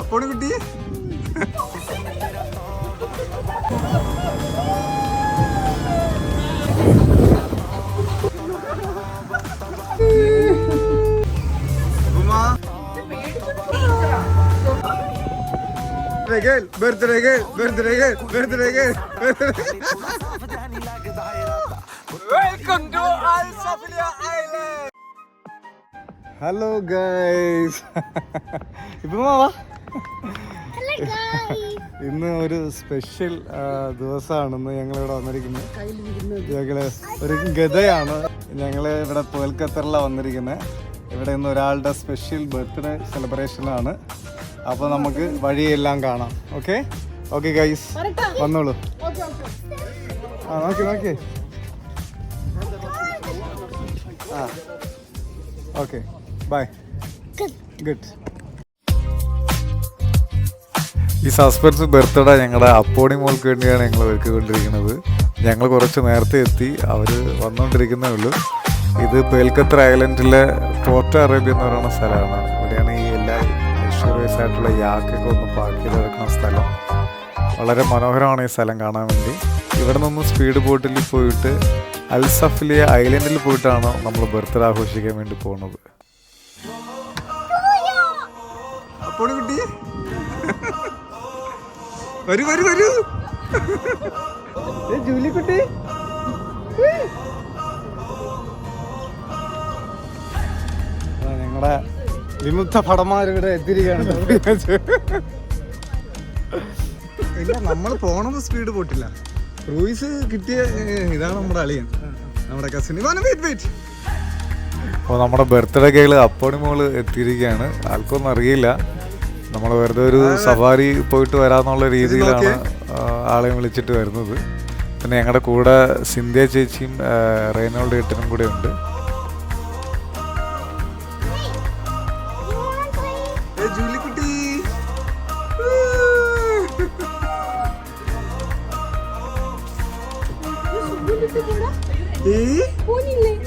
അപ്പോൾ കുട്ടി birthday girl birthday girl birthday girl welcome hello guys ഇപ്പൊ മാവാ. ഇന്ന് ഒരു സ്പെഷ്യൽ ദിവസമാണെന്ന് ഞങ്ങൾ ഇവിടെ വന്നിരിക്കുന്നത്. ഞങ്ങൾ ഒരു ഗതയാണ് ഞങ്ങൾ ഇവിടെ കൊൽക്കത്തറിലാണ് വന്നിരിക്കുന്നത് ഇവിടെ ഇന്ന് ഒരാളുടെ സ്പെഷ്യൽ ബർത്ത്ഡേ സെലിബ്രേഷനാണ് അപ്പൊ നമുക്ക് വഴിയെല്ലാം കാണാം. ഓക്കെ ഓക്കെ ഗൈസ് വന്നോളൂ. ആ നോക്കി നോക്കി. ആ ഓക്കെ ബൈ ഗുഡ് ഈ സസ്പെൻസ് ബർത്ത്ഡേ ഞങ്ങളുടെ അപ്പോണി മോൾക്ക് വേണ്ടിയാണ് ഞങ്ങൾ ഒരുക്കിക്കൊണ്ടിരിക്കുന്നത് ഞങ്ങൾ കുറച്ച് നേരത്തെ എത്തി. അവർ വന്നുകൊണ്ടിരിക്കുന്നേ ഉള്ളൂ. ഇത് പേൽക്കത്ര ഐലൻഡിലെ പോർട്ട് അറേബ്യ എന്ന് പറയുന്ന സ്ഥലമാണ്. ഇവിടെയാണ് ഈ എല്ലാ ലക്ഷറിയസ് ആയിട്ടുള്ള യാക്കൊക്കെ ഒന്ന് പാർക്ക് ചെയ്ത് വെക്കുന്ന സ്ഥലം. വളരെ മനോഹരമാണ് ഈ സ്ഥലം കാണാൻ വേണ്ടി. ഇവിടെ നിന്ന് സ്പീഡ് ബോട്ടിൽ പോയിട്ട് അൽസഫിലിയ ഐലൻഡിൽ പോയിട്ടാണ് നമ്മൾ ബർത്ത്ഡേ ആഘോഷിക്കാൻ വേണ്ടി പോകുന്നത് അപ്പോൾ കിട്ടി. വരൂ വരൂ വരൂ. ജൂലിക്കുട്ടി ഞങ്ങളുടെ വിമുക്ത ഭടന്മാരിവിടെ എത്തിരിക്കാണ് ഇല്ല നമ്മൾ പോണത് സ്പീഡ് പോട്ടില്ല. ക്രൂയിസ് കിട്ടിയ ഇതാണ് നമ്മുടെ അളിയൻ. നമ്മുടെ കസിൻ വെയിറ്റ് വെയിറ്റ് അപ്പോൾ നമ്മുടെ ബർത്ത്ഡേ കേൾ അപ്പോണി മോൾ എത്തിയിരിക്കുകയാണ്. ആൾക്കൊന്നും അറിയില്ല. നമ്മൾ വെറുതെ ഒരു സഫാരി പോയിട്ട് വരാന്നുള്ള രീതിയിലാണ് ആളെ ആളെയും വിളിച്ചിട്ട് വരുന്നത്. പിന്നെ ഞങ്ങളുടെ കൂടെ സിന്ധ്യ ചേച്ചിയും റെയ്നോൾഡ് ഏട്ടനും കൂടെ ഉണ്ട്.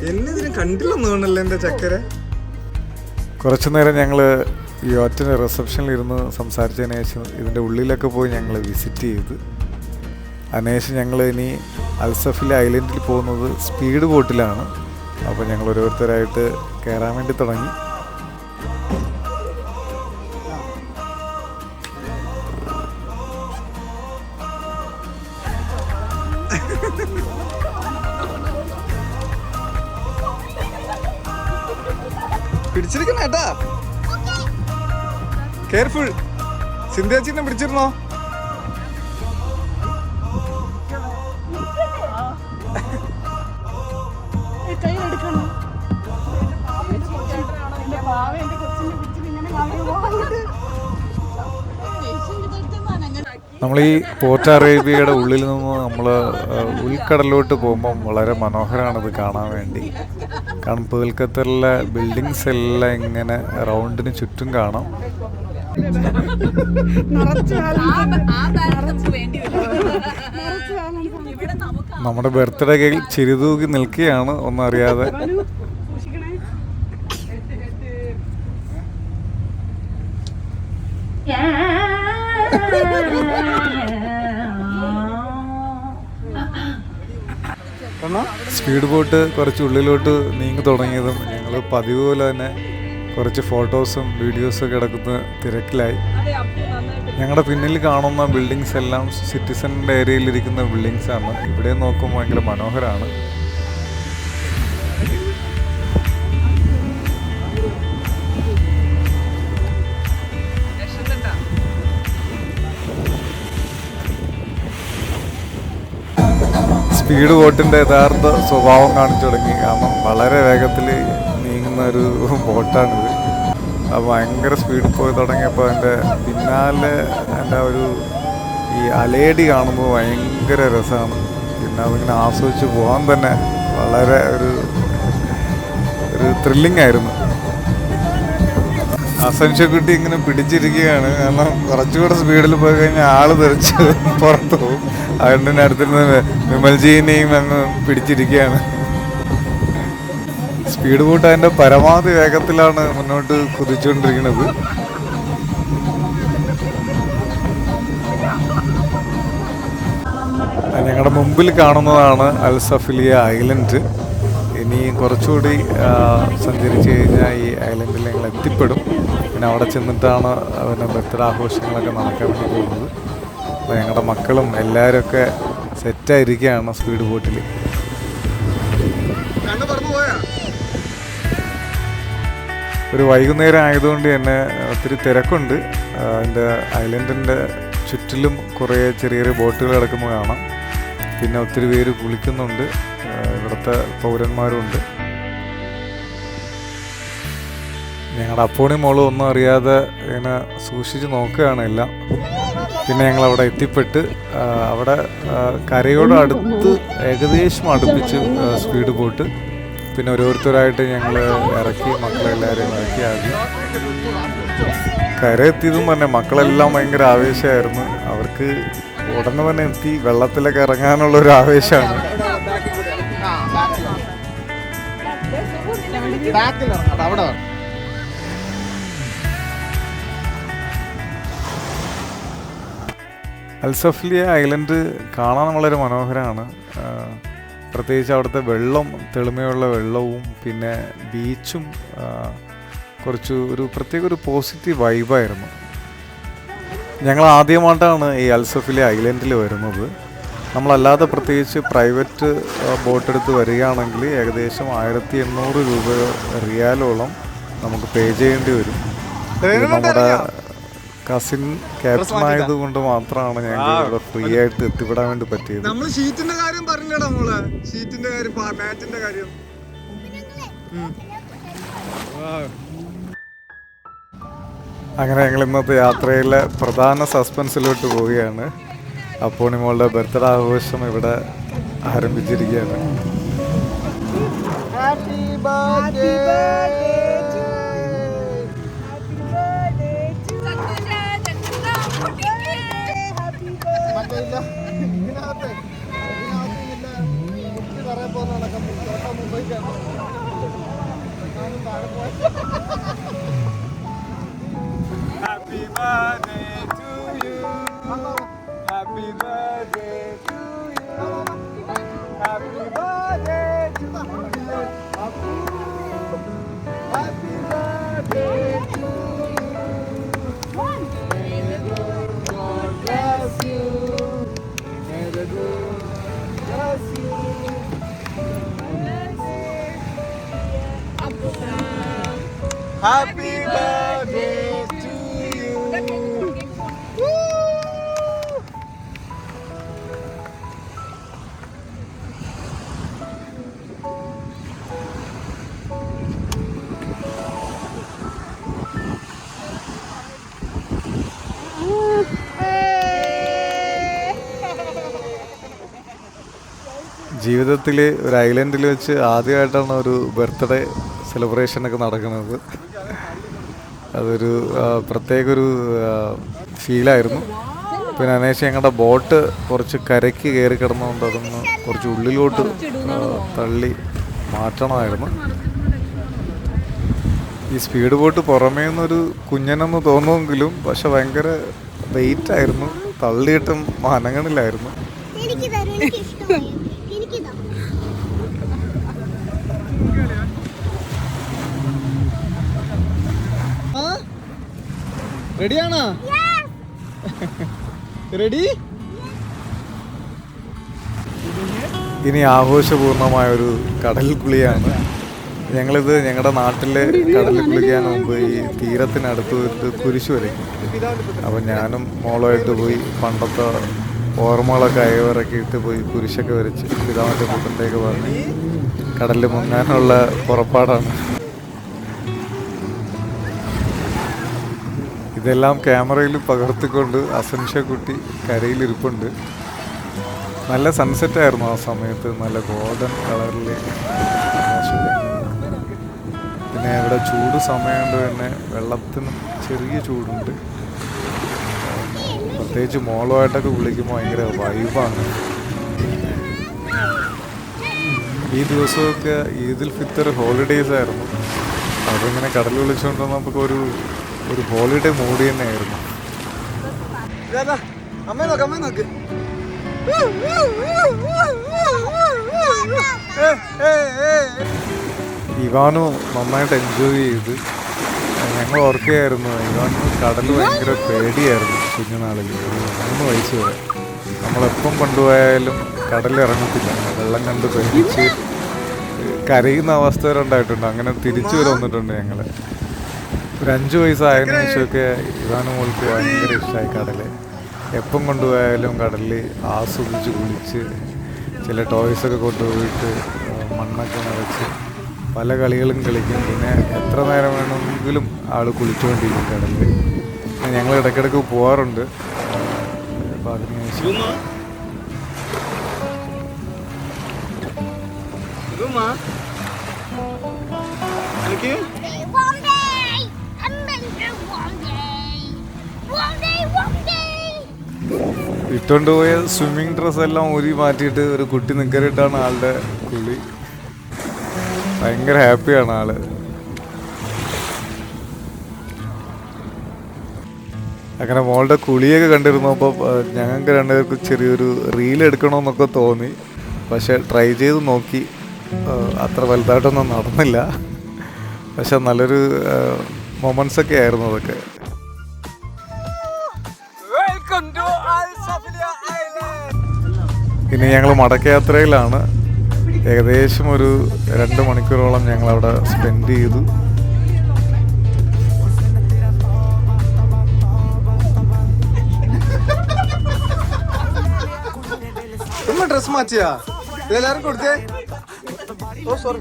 എന്നതിനെ കണ്ടില്ലെന്ന് തോന്നല്ലേ എന്റെ ചക്കര? കുറച്ചു നേരം ഞങ്ങൾ ഈ റിസപ്ഷനിൽ ഇരുന്ന് സംസാരിച്ചതിന് ശേഷം ഇതിന്റെ ഉള്ളിലൊക്കെ പോയി ഞങ്ങൾ വിസിറ്റ് ചെയ്ത്. അതിനുശേഷം ഞങ്ങൾ ഇനി അൽസഫിലെ ഐലൻഡിൽ പോകുന്നത് സ്പീഡ് ബോട്ടിലാണ് അപ്പോൾ ഞങ്ങൾ ഓരോരുത്തരായിട്ട് കയറാൻ വേണ്ടി തുടങ്ങി. പിടിച്ചിരിക്കണ ഏട്ടാ. കെയർഫുൾ സിന്ധ്യാച്ചിനെ പിടിച്ചിരുന്നോ? നമ്മൾ ഈ പോർട്ട് അറേബ്യയുടെ ഉള്ളിൽ നിന്ന് നമ്മൾ ഉൾക്കടലിലോട്ട് പോകുമ്പം വളരെ മനോഹരമാണ് ഇത് കാണാൻ വേണ്ടി. കാരണം പേൽക്കത്തറിലെ ബിൽഡിങ്സ് എല്ലാം ഇങ്ങനെ റൗണ്ടിന് ചുറ്റും കാണാം. നമ്മുടെ ബർത്ത്ഡേ കേക്ക് ചിരിതൂക്കി നിൽക്കുകയാണ് ഒന്നും അറിയാതെ സൂക്ഷിക്കണേ. സ്പീഡ് ബോട്ട് കുറച്ച് ഉള്ളിലോട്ട് നീങ്ങി തുടങ്ങിയതും ഞങ്ങൾ പതിവ് പോലെ തന്നെ കുറച്ച് ഫോട്ടോസും വീഡിയോസും ഒക്കെ എടുക്കുന്ന തിരക്കിലായി. ഞങ്ങളുടെ പിന്നിൽ കാണുന്ന ബിൽഡിങ്സ് എല്ലാം സിറ്റിസണിന്റെ ഏരിയയിലിരിക്കുന്ന ബിൽഡിങ്സ് ആണ്. ഇവിടെ നോക്കുമ്പോൾ ഭയങ്കര മനോഹരമാണ് സ്പീഡ് ബോട്ടിന്റെ യഥാർത്ഥ സ്വഭാവം കാണിച്ചു തുടങ്ങി. കാരണം വളരെ വേഗത്തിൽ നീങ്ങുന്ന ഒരു ബോട്ടാണിത് ഭയങ്കര സ്പീഡിൽ പോയി തുടങ്ങിയപ്പോൾ എന്റെ പിന്നാലെ എന്റെ ഒരു ഈ അലേടി കാണുമ്പോൾ ഭയങ്കര രസമാണ് പിന്നെ അതിങ്ങനെ ആസ്വദിച്ച് പോകാൻ തന്നെ വളരെ ഒരു ഒരു ത്രില്ലിംഗ് ആയിരുന്നു. അസംശക്കുട്ടി ഇങ്ങനെ പിടിച്ചിരിക്കുകയാണ്. കാരണം കുറച്ചുകൂടെ സ്പീഡിൽ പോയി കഴിഞ്ഞാൽ ആൾ തെറിച്ച് പുറത്തു പോകും. അതുകൊണ്ട് തന്നെ അടുത്തിരുന്ന് വിമൽജീനെയും അങ്ങ് പിടിച്ചിരിക്കുകയാണ്. സ്പീഡ് ബോട്ട് അതിന്റെ പരമാവധി വേഗത്തിലാണ് മുന്നോട്ട് കുതിച്ചുകൊണ്ടിരിക്കുന്നത്. ഞങ്ങളുടെ മുമ്പിൽ കാണുന്നതാണ് അൽ സഫിലിയ ഐലൻഡ്. ഇനി കുറച്ചുകൂടി സഞ്ചരിച്ച് കഴിഞ്ഞാൽ ഈ ഐലൻഡിൽ ഞങ്ങൾ എത്തിപ്പെടും. പിന്നെ അവിടെ ചെന്നിട്ടാണ് പിന്നെ ബർത്ത്ഡേ ആഘോഷങ്ങളൊക്കെ നടക്കാൻ വേണ്ടി പോകുന്നത്. അപ്പോൾ ഞങ്ങളുടെ മക്കളും എല്ലാവരും ഒക്കെ സെറ്റായിരിക്കുകയാണ് സ്പീഡ് ബോട്ടിൽ. ഒരു വൈകുന്നേരം ആയതുകൊണ്ട് തന്നെ ഒത്തിരി തിരക്കുണ്ട്. എന്റെ ഐലൻഡിന്റെ ചുറ്റിലും കുറേ ചെറിയ ചെറിയ ബോട്ടുകൾ കിടക്കുന്നത് കാണാം. പിന്നെ ഒത്തിരി പേര് കുളിക്കുന്നുണ്ട്. ഇവിടുത്തെ പൗരന്മാരുണ്ട്. ഞങ്ങളുടെ അപ്പോണി മോളും ഒന്നും അറിയാതെ ഇങ്ങനെ സൂക്ഷിച്ച് നോക്കുകയാണ് എല്ലാം. പിന്നെ ഞങ്ങൾ അവിടെ എത്തിപ്പെട്ട് അവിടെ കരയോട് അടുത്ത് ഏകദേശം അടുപ്പിച്ച് സ്പീഡ് ബോട്ട്. പിന്നെ ഓരോരുത്തരായിട്ട് ഞങ്ങൾ ഇറക്കി മക്കളെല്ലാവരെയും ഇറക്കി ആദ്യം കര എത്തിയതും തന്നെ മക്കളെല്ലാം ഭയങ്കര ആവേശമായിരുന്നു. അവർക്ക് ഉടനെ തന്നെ എത്തി വെള്ളത്തിലൊക്കെ ഇറങ്ങാനുള്ള ഒരു ആവേശമാണ്. അൽസഫ്ലിയ ഐലൻഡ് കാണാൻ വളരെ മനോഹരമാണ്. പ്രത്യേകിച്ച് അവിടുത്തെ വെള്ളം തെളിമയുള്ള വെള്ളവും പിന്നെ ബീച്ചും കുറച്ച് ഒരു പ്രത്യേക ഒരു പോസിറ്റീവ് വൈബായിരുന്നു ഞങ്ങൾ ആദ്യമായിട്ടാണ് ഈ അൽസഫിലെ ഐലൻഡിൽ വരുന്നത്. നമ്മളല്ലാതെ പ്രത്യേകിച്ച് പ്രൈവറ്റ് ബോട്ട് എടുത്ത് വരികയാണെങ്കിൽ ഏകദേശം ആയിരത്തി എണ്ണൂറ് രൂപ റിയാലോളം നമുക്ക് പേ ചെയ്യേണ്ടി വരും. നമ്മുടെ കസിൻ ക്യാപ്റ്റൻ ആയതുകൊണ്ട് മാത്രമാണ് ഞങ്ങൾ ഇവിടെ ഫ്രീ ആയിട്ട് എത്തിപ്പെടാൻ വേണ്ടി പറ്റിയത്. നമ്മൾ ഷീറ്റിന്റെ കാര്യം പറഞ്ഞടാ നമ്മൾ ഷീറ്റിന്റെ കാര്യം മാറ്റിന്റെ കാര്യം. അങ്ങനെ ഞങ്ങൾ ഇന്നത്തെ യാത്രയിലെ പ്രധാന സസ്പെൻസിലോട്ട് പോവുകയാണ്. അപ്പോണിമോളുടെ ബർത്ത്ഡേ ആഘോഷം ഇവിടെ ആരംഭിച്ചിരിക്കുകയാണ്. Happy birthday. ഇല്ല ഇതിനകത്ത് ഇതിനകത്ത് ഇല്ല കുട്ടി നിറയെ പോകുന്ന നടക്കാം ചേട്ടാ മുംബൈക്കാണ് ഞാനും താഴെ പോയി Happy birthday to you. Happy birthday to you. Happy birthday to you. Happy birthday Happy birthday to you. ജീവിതത്തിൽ ഒരു ഐലൻഡിൽ വെച്ച് ആദ്യമായിട്ടാണ് ഒരു ബർത്ത്ഡേ സെലിബ്രേഷനൊക്കെ നടക്കുന്നത് അതൊരു പ്രത്യേക ഒരു ഫീലായിരുന്നു. പിന്നെ അതിനുശേഷം ഞങ്ങളുടെ ബോട്ട് കുറച്ച് കരയ്ക്ക് കയറി കിടന്നുകൊണ്ട് അതൊന്ന് കുറച്ച് ഉള്ളിലോട്ട് തള്ളി മാറ്റണമായിരുന്നു. ഈ സ്പീഡ് ബോട്ട് പുറമേ നിന്നൊരു കുഞ്ഞനെന്ന് തോന്നുമെങ്കിലും പക്ഷെ ഭയങ്കര വെയിറ്റ് ആയിരുന്നു തള്ളിയിട്ടും അനങ്ങണില്ലായിരുന്നു റെഡിയാണോ റെഡി ഇനി ആഘോഷപൂർണമായ ഒരു കടൽ കുളിയാണ് ഞങ്ങളിത് ഞങ്ങളുടെ നാട്ടിലെ കടൽ കുളിക്കാൻ മുമ്പ് ഈ തീരത്തിനടുത്ത് പോയിട്ട് കുരിശ് വരയ്ക്കും. അപ്പം ഞാനും മോളുമായിട്ട് പോയി പണ്ടത്തെ ഓർമ്മകളൊക്കെ അയവിറക്കിയിട്ട് പോയി കുരിശൊക്കെ വരച്ച് പിതാവിന്റെ പുത്തന്റെയൊക്കെ പറഞ്ഞ് കടലിൽ മുങ്ങാനുള്ള പുറപ്പാടാണ്. ഇതെല്ലാം ക്യാമറയിൽ പകർത്തിക്കൊണ്ട് അസൻഷ കുട്ടി കരയിലിരിപ്പുണ്ട്. നല്ല സൺസെറ്റ് ആയിരുന്നു ആ സമയത്ത്. നല്ല ഗോൾഡൻ കളറിൽ പിന്നെ ഇവിടെ ചൂട് സമയമുണ്ട് തന്നെ വെള്ളത്തിനും ചെറിയ ചൂടുണ്ട്. പ്രത്യേകിച്ച് മോളുമായിട്ടൊക്കെ വിളിക്കുമ്പോൾ ഭയങ്കര വൈബാണ് ഈ ദിവസമൊക്കെ ഈദുൽ ഫിത്തർ ഹോളിഡേയ്സ് ആയിരുന്നു. അതിങ്ങനെ കടൽ വിളിച്ചുകൊണ്ട് നമുക്ക് ഒരു ഹോളിഡേ മൂഡ് തന്നെയായിരുന്നു. അമ്മ നോക്ക് അമ്മ നോക്ക്. ഇവാനു നന്നായിട്ട് എൻജോയ് ചെയ്ത്. ഞങ്ങൾ ഓർക്കുകയായിരുന്നു ഇവാനു കടൽ ഭയങ്കര പേടിയായിരുന്നു കുഞ്ഞുനാളിൽ. മൂന്ന് വയസ്സ് വരെ. നമ്മളെപ്പം കൊണ്ടുപോയാലും കടലിറങ്ങത്തില്ല വെള്ളം കണ്ട് പേടിച്ച് കരയുന്ന അവസ്ഥ വരെ ഉണ്ടായിട്ടുണ്ട്. അങ്ങനെ തിരിച്ചു വരെ വന്നിട്ടുണ്ട് ഞങ്ങൾ ഒരു അഞ്ചു വയസ്സായതിനു ശേഷമൊക്കെ ഇതാണ് മോൾക്ക് ഭയങ്കര ഇഷ്ടമായി കടൽ. എപ്പം കൊണ്ടുപോയാലും കടലിൽ ആസ്വദിച്ച് കുളിച്ച് ചില ടോയ്സൊക്കെ കൊണ്ടുപോയിട്ട് മണ്ണൊക്കെ നിറച്ച് പല കളികളും കളിക്കും. പിന്നെ എത്ര നേരം വേണമെങ്കിലും ആൾ കുളിച്ചുകൊണ്ടിരിക്കും കടലിൽ ഞങ്ങൾ ഇടയ്ക്കിടയ്ക്ക് പോകാറുണ്ട് അപ്പോൾ അതിനുശേഷം ഇട്ടുകൊണ്ട് പോയ സ്വിമ്മിങ് ഡ്രസ് എല്ലാം ഊരി മാറ്റിയിട്ട് ഒരു കുട്ടി നിക്കറിട്ടാണ് ആളുടെ കുളി ഭയങ്കര ഹാപ്പിയാണ് ആൾ. അങ്ങനെ മോളുടെ കുളിയൊക്കെ കണ്ടിരുന്നപ്പോൾ ഞങ്ങൾക്ക് രണ്ടുപേർക്ക് ചെറിയൊരു റീൽ എടുക്കണമെന്നൊക്കെ തോന്നി. പക്ഷെ ട്രൈ ചെയ്ത് നോക്കി. അത്ര വലുതായിട്ടൊന്നും നടന്നില്ല. പക്ഷെ നല്ലൊരു മൊമെൻസ് ഒക്കെ ആയിരുന്നു അതൊക്കെ. ഇനി ഞങ്ങൾ മടക്കയാത്രയിലാണ്. ഏകദേശം ഒരു രണ്ട് മണിക്കൂറോളം ഞങ്ങൾ അവിടെ സ്പെൻഡ് ചെയ്തു ഡ്രസ് മാറ്റിയാ? എല്ലാരും കൊടുത്തേ? ഓ sorry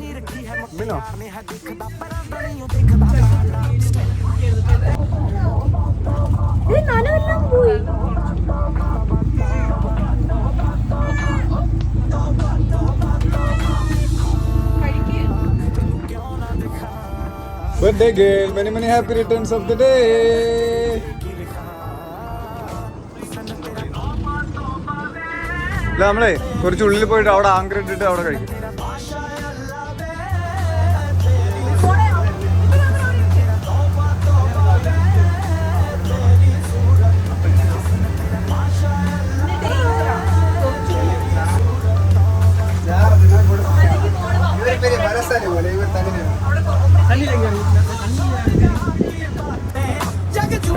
birthday girl many many happy returns of the day ഇല്ല നമ്മളെ കുറച്ച് ഉള്ളിൽ പോയിട്ട് അവിടെ ആങ്കർ ഇട്ടിട്ട് അവിടെ കഴിക്കും.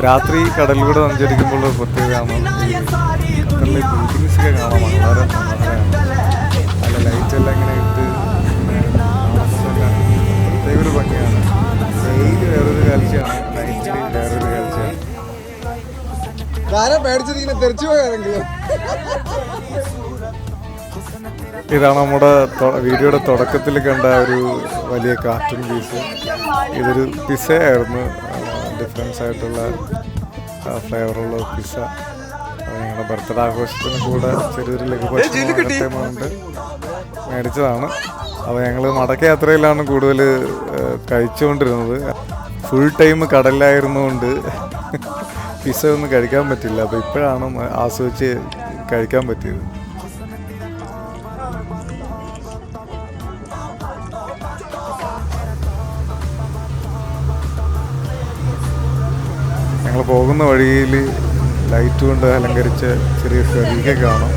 രാത്രി കടലിലൂടെ സഞ്ചരിക്കുമ്പോൾ ഒരു പ്രത്യേകതയാണ് ഈ ഖത്തറിലെ ബിൽഡിങ്സ് ഒക്കെ കാണാൻ വളരെ മനോഹരമാണ് നല്ല ലൈറ്റ് ഇങ്ങനെ ഇട്ട് താമസമൊക്കെ പ്രത്യേക ഒരു ഭംഗിയാണ്. ഡെയിലി വേറൊരു കാഴ്ചയാണ്. നൈറ്റിൽ വേറൊരു കാഴ്ചയാണ്. ആരാ പേടിച്ചിരിക്കുന്ന തെറിച്ചു പോയാരെങ്കിലും ഇതാണ് നമ്മുടെ വീഡിയോയുടെ തുടക്കത്തിൽ കണ്ട ഒരു വലിയ കാർട്ടൂൺ പീസ് ഇതൊരു പിസയായിരുന്നു ഡിഫറൻസ് ആയിട്ടുള്ള ഫ്ലേവറുള്ള പിസ്സ. ഞങ്ങളുടെ ബർത്ത്ഡേ ആഘോഷത്തിന് കൂടെ ചെറിയൊരു ലഘുഭക്ഷണമുണ്ട് മേടിച്ചതാണ്. അപ്പോൾ ഞങ്ങൾ മടക്കയാത്രയിലാണ് കൂടുതൽ കഴിച്ചുകൊണ്ടിരുന്നത്. ഫുൾ ടൈം കടലിലായിരുന്നുകൊണ്ട് പിസ്സ ഒന്നും കഴിക്കാൻ പറ്റില്ല. അപ്പോൾ ഇപ്പോഴാണ് ആസ്വദിച്ച് കഴിക്കാൻ പറ്റിയത്. പോകുന്ന വഴിയിൽ ലൈറ്റ് കൊണ്ട് അലങ്കരിച്ച ചെറിയ ഫെറിയൊക്കെ കാണാം.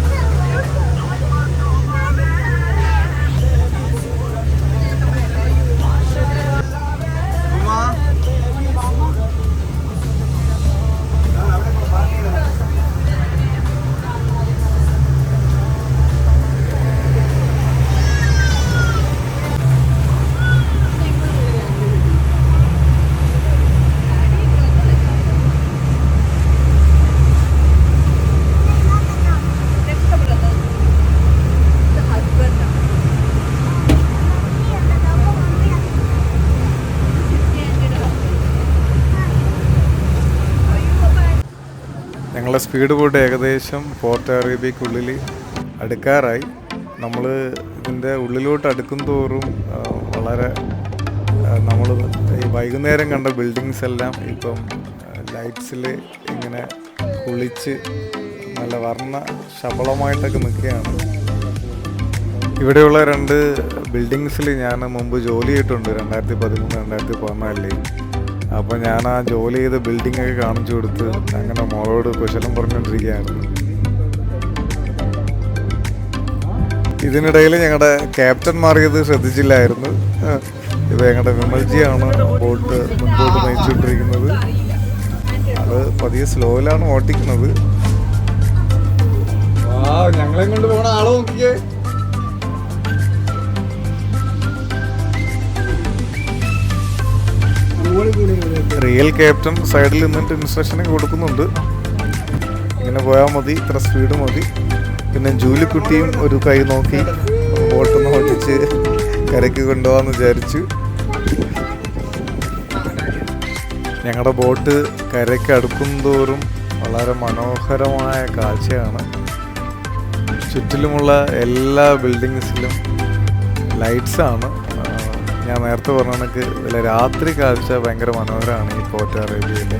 ഞങ്ങളുടെ സ്പീഡ് ബോട്ട് ഏകദേശം പോർട്ട് അറേബ്യക്കുള്ളിൽ അടുക്കാറായി. നമ്മൾ ഇതിന്റെ ഉള്ളിലോട്ട് അടുക്കും തോറും വളരെ നമ്മൾ ഈ വൈകുന്നേരം കണ്ട ബിൽഡിങ്സ് എല്ലാം ഇപ്പം ലൈറ്റ്സിൽ ഇങ്ങനെ കുളിച്ച് നല്ല വർണ ശബളമായിട്ടൊക്കെ നിൽക്കുകയാണ്. ഇവിടെയുള്ള രണ്ട് ബിൽഡിങ്സിൽ ഞാൻ മുമ്പ് ജോലി ചെയ്തിട്ടുണ്ട് രണ്ടായിരത്തി പതിമൂന്ന് രണ്ടായിരത്തി പതിനാലിൽ. അപ്പോൾ ഞാൻ ആ ജോലി ചെയ്ത ബിൽഡിംഗ് ഒക്കെ കാണിച്ചു കൊടുത്ത് അങ്ങനെ മോളോട് കുശലം പറഞ്ഞുകൊണ്ടിരിക്കുകയായിരുന്നു ഇതിനിടയിൽ ഞങ്ങളുടെ ക്യാപ്റ്റൻ മാറിയത് ശ്രദ്ധിച്ചില്ലായിരുന്നു. ഇത് ഞങ്ങളുടെ വിമൽജിയാണ് ബോട്ട് മുൻപോട്ട് നയിച്ചുകൊണ്ടിരിക്കുന്നത്. അത് പതിയെ സ്ലോയിലാണ് ഓട്ടിക്കുന്നത് ഞങ്ങളെ കൊണ്ട് പോണ ആളെ നോക്കിയേ റിയൽ ക്യാപ്റ്റൻ സൈഡിൽ നിന്നിട്ട് ഇൻസ്ട്രക്ഷൻ കൊടുക്കുന്നുണ്ട്. ഇങ്ങനെ പോയാൽ മതി ഇത്ര സ്പീഡ് മതി. പിന്നെ ജൂലിക്കുട്ടിയും ഒരു കൈ നോക്കി ബോട്ടൊന്ന് ഓടിച്ച് കരയ്ക്ക് കൊണ്ടുപോകാന്ന് വിചാരിച്ചു. ഞങ്ങളുടെ ബോട്ട് കരയ്ക്ക് അടുക്കും തോറും വളരെ മനോഹരമായ കാഴ്ചയാണ്. ചുറ്റിലുമുള്ള എല്ലാ ബിൽഡിങ്സിലും ലൈറ്റ്സാണ് ഞാൻ നേരത്തെ പറഞ്ഞ കണക്ക് ഇതിലെ രാത്രി കാഴ്ച ഭയങ്കര മനോഹരമാണ് ഈ പോർട്ട് അറേബ്യയിൽ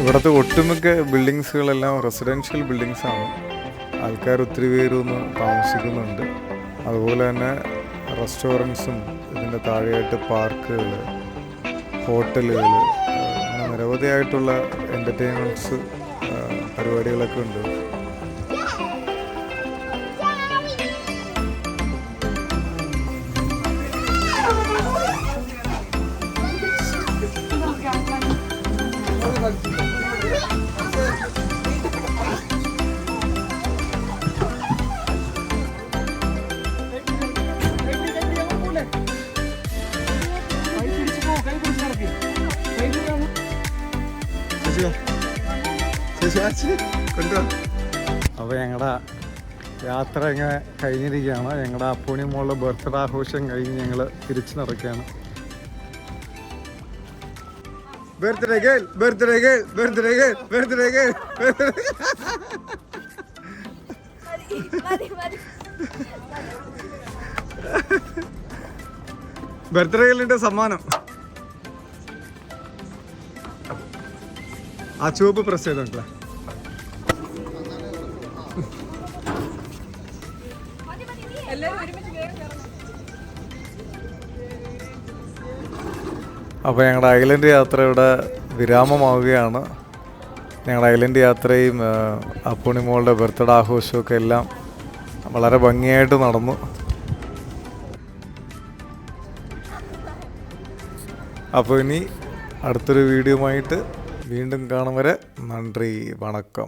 ഇവിടുത്തെ ഒട്ടുമിക്ക ബിൽഡിങ്സുകളെല്ലാം റെസിഡൻഷ്യൽ ബിൽഡിങ്സ് ആണ്. ആൾക്കാർ ഒത്തിരി പേരൊന്ന് താമസിക്കുന്നുണ്ട്. അതുപോലെ തന്നെ റെസ്റ്റോറൻസും ഇതിന്റെ താഴെയായിട്ട് പാർക്കുകൾ ഹോട്ടലുകൾ അങ്ങനെ നിരവധിയായിട്ടുള്ള എന്റർടൈൻമെന്റ്സ് പരിപാടികളൊക്കെ ഉണ്ട്. കൈ അപ്പോൾ ഞങ്ങളുടെ യാത്ര ഇങ്ങനെ കഴിഞ്ഞിരിക്കുകയാണ്. ഞങ്ങളുടെ അപ്പൂണി മോളുടെ ബർത്ത്ഡേ ആഘോഷം കഴിഞ്ഞ് ഞങ്ങൾ തിരിച്ചു നടക്കുകയാണ്. Birthday girl birthday girl birthday girl birthday girl birthday ഗേളിന്റെ സമ്മാനം. ആ ചുവപ്പ് പ്രസ് ചെയ്ത് നോക്കാം അപ്പോൾ ഞങ്ങളുടെ ഐലൻഡ് യാത്ര ഇവിടെ വിരാമമാവുകയാണ്. ഞങ്ങളുടെ ഐലൻഡ് യാത്രയും അപ്പുണിമോളുടെ അപ്പുണി മോളുടെ ബർത്ത്ഡേ ആഘോഷമൊക്കെ എല്ലാം വളരെ ഭംഗിയായിട്ട് നടന്നു. അപ്പോൾ ഇനി അടുത്തൊരു വീഡിയോയുമായിട്ട് വീണ്ടും കാണും വരെ. നന്ദി വണക്കം.